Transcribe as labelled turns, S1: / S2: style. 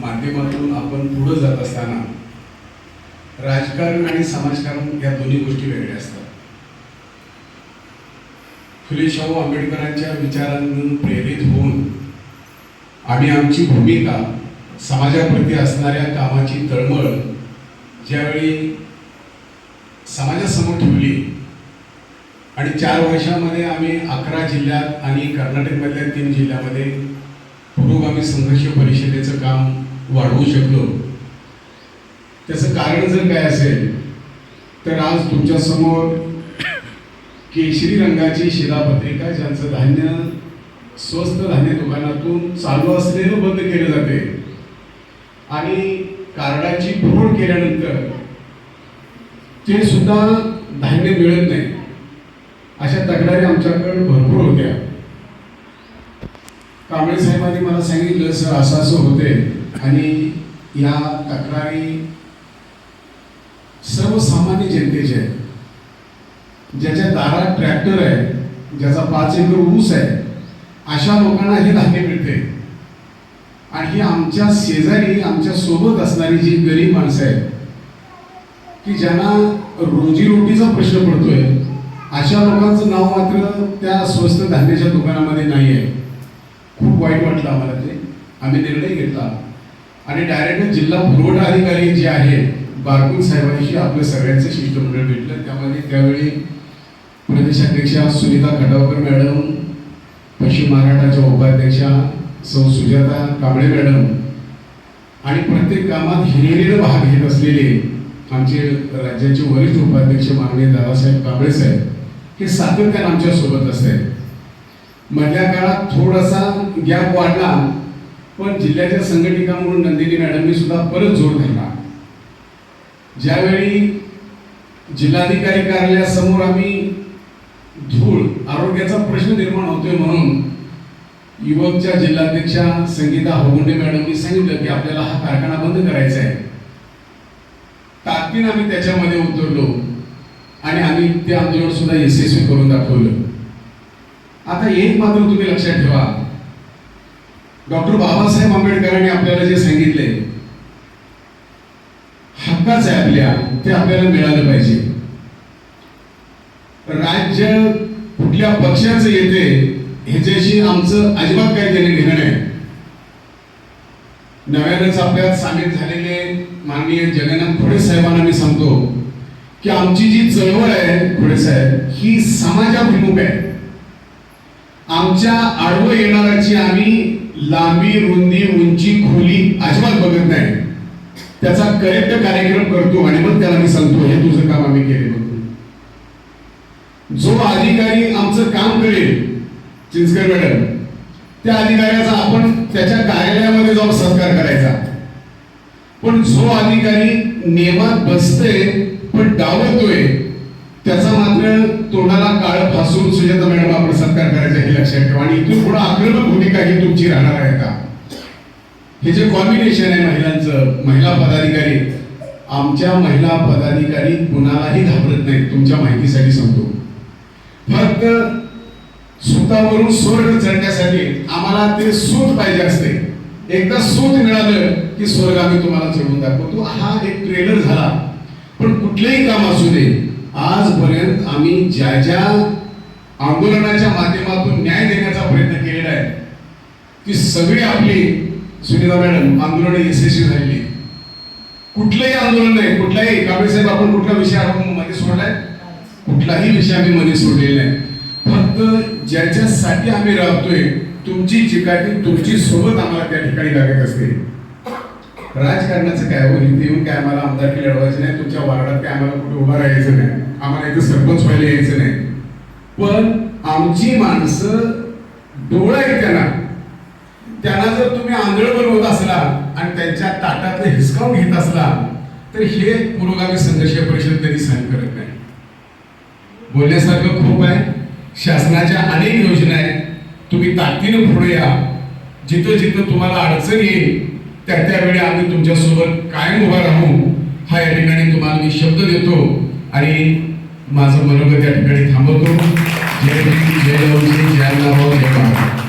S1: माध्यमातून आपण पुढं जात असताना राजकारण आणि समाजकारण या दोन्ही गोष्टी वेगळ्या असतात. फुले शाहू आंबेडकरांच्या विचारांतून प्रेरित होऊन आम्ही आमची भूमिका समाजाप्रती असणाऱ्या कामाची तळमळ ज्यावेळी समाजासमोर ठेवली आणि चार वर्षामध्ये आम्ही अकरा जिल्ह्यात आणि कर्नाटकमधल्या तीन जिल्ह्यामध्ये पुरोगामी संघर्ष परिषदेचं काम वाढवू शकलो. त्याचं कारण जर काय असेल तर आज तुमच्यासमोर केशरी रंगाची शिलापत्रिका ज्यांचं धान्य स्वस्त धान्य दुकानातून चालू असलेलं बंद केलं जाते. आणि कार्डाची फोड केल्यानंतर ते सुद्धा धान्य मिळत नाही. अशा तक्रारी आमच्याकडे भरपूर होत्या. कांबळे साहेबांनी मला सांगितलं सर असं असं होते आणि या तक्रारी सर्वसामान्य जनतेचे आहेत ज्याच्या दारात ट्रॅक्टर आहे ज्याचा पाच एकर ऊस आहे अशा लोकांना हे धान्य मिळते आणि ही आमच्या शेजारी आमच्यासोबत असणारी जी गरीब माणसं आहेत की ज्यांना रोजीरोटीचा प्रश्न पडतोय अशा लोकांचं नाव मात्र त्या स्वस्त धान्याच्या दुकानामध्ये नाही आहे खूप वाईट वाटलं आम्हाला ते. आम्ही निर्णय घेतला. आणि डायरेक्ट जिल्हा पुरवठा अधिकारी जे आहे बारकून साहेबांशी आपलं सगळ्यांचं शिष्टमंडळ भेटलं. त्यामध्ये त्यावेळी प्रदेशाध्यक्षा सुनीता खटावकर मॅडम पश्चिम महाराष्ट्राच्या उपाध्यक्षा सौ सुजाता कांबळे मॅडम आणि प्रत्येक कामात हिरिरीनं भाग घेत असलेले आमचे राज्याचे वरिष्ठ उपाध्यक्ष माननीय दादासाहेब कांबळे साहेब हे सातत्यानं आमच्यासोबत असतात. मधल्या काळात थोडासा गॅप वाढला पण जिल्ह्याच्या संघटिका म्हणून नंदिनी मॅडमनी सुद्धा परत जोर धरला. ज्यावेळी जिल्हाधिकारी कार्यालयासमोर आम्ही धूळ आरोग्याचा प्रश्न निर्माण होतोय म्हणून युवकच्या जिल्हाध्यक्षा संगीता होगुंडे मॅडमनी सांगितलं की आपल्याला हा कारखाना बंद करायचा आहे. ताकदीनं आम्ही त्याच्यामध्ये उतरलो आणि आम्ही ते आंदोलन सुद्धा यशस्वी करून दाखवलं. आता एक मात्र तुम्ही लक्षात ठेवा. डॉक्टर बाबासाहेब आंबेडकरांनी आपल्याला जे सांगितले हक्काच आहे आपल्या ते आपल्याला मिळालं पाहिजे. राज्य कुठल्या पक्षाचं येते ह्याच्याशी आमचं अजिबात काही देणे घेणं नाही. नव्यानंच आपल्यात सामील झालेले माननीय जगन्नाथ खोडे साहेबांना मी सांगतो की आमची जी चळवळ आहे खोडे साहेब ही समाजाभिमुख आहे. आमच्या आडवं येणाराची आम्ही लांबी रुंदी उंची खोली अजिबात बघत नाही. त्याचा करेक्ट कार्यक्रम करतो आणि मग त्याला मी सांगतो हे तुझं काम आम्ही केले बघतो जो अधिकारी आमचं काम करेल चिंचकर मॅडम त्या अधिकाऱ्याचा आपण त्याच्या कार्यालयामध्ये जाऊन सत्कार करायचा. पण जो अधिकारी नेमात बसतोय पण डावलतोय त्याचा मात्र तोंडाला काळ फासून सुजाता मॅडम आपण सत्कार करायचा हे लक्षात ठेवा आणि इथून पुढे आक्रमक भूमिका ही तुमची राहणार आहे का? हे जे कॉम्बिनेशन आहे महिलांचं महिला पदाधिकारी आमच्या महिला पदाधिकारी कुणालाही घाबरत नाहीत. तुमच्या माहितीसाठी सांगतो. फक्त सुतावरून स्वर्ग चढण्यासाठी आम्हाला ते सूत पाहिजे असते. एकदा सूत मिळालं की स्वर्ग आम्ही तुम्हाला चढवून दाखवतो. हा एक ट्रेलर झाला. पण कुठलेही काम असू दे आजपर्यंत आम्ही ज्या ज्या आंदोलनाच्या माध्यमातून न्याय देण्याचा प्रयत्न केलेला आहे ती सगळी आपली सुनीता मॅडम आंदोलन यशस्वी झालेली कुठलंही आंदोलन नाही कुठलाही कांबळे साहेब आपण कुठला विषय आपण मध्ये सोडलाय? कुठलाही विषय आम्ही मध्ये सोडलेला आहे फक्त ज्याच्यासाठी आम्ही राहतोय तुमची चिकाटी तुमची सोबत आम्हाला त्या ठिकाणी लागत असते. राजकारणाचं काय हो? इथे येऊन काय आम्हाला आमदारकी लढवायचं नाही? तुमच्या वार्डात काय आम्हाला कुठे उभं राहायचं नाही? आम्हाला इथं सरपंच व्हायला यायचं नाही. पण आमची माणसं डोळा आहे त्यांना. त्यांना जर तुम्ही आंधळ बनवत असला आणि त्यांच्या ताटातलं हिसकावून घेत असला तर हे पुरोगामी संघर्ष परिषद कधी सहन करत नाही. बोलण्यासारखं खूप आहे. शासनाच्या अनेक योजना आहेत. तुम्ही ताकदीनं पुढे या. जिथं जिथं तुम्हाला अडचण येईल त्या त्यावेळी आम्ही तुमच्यासोबत कायम उभा राहू हा या ठिकाणी तुम्हाला मी शब्द देतो आणि माझं मनोगत या ठिकाणी थांबवतो. जय भीम जय लवजी जय नाव जय महाराज.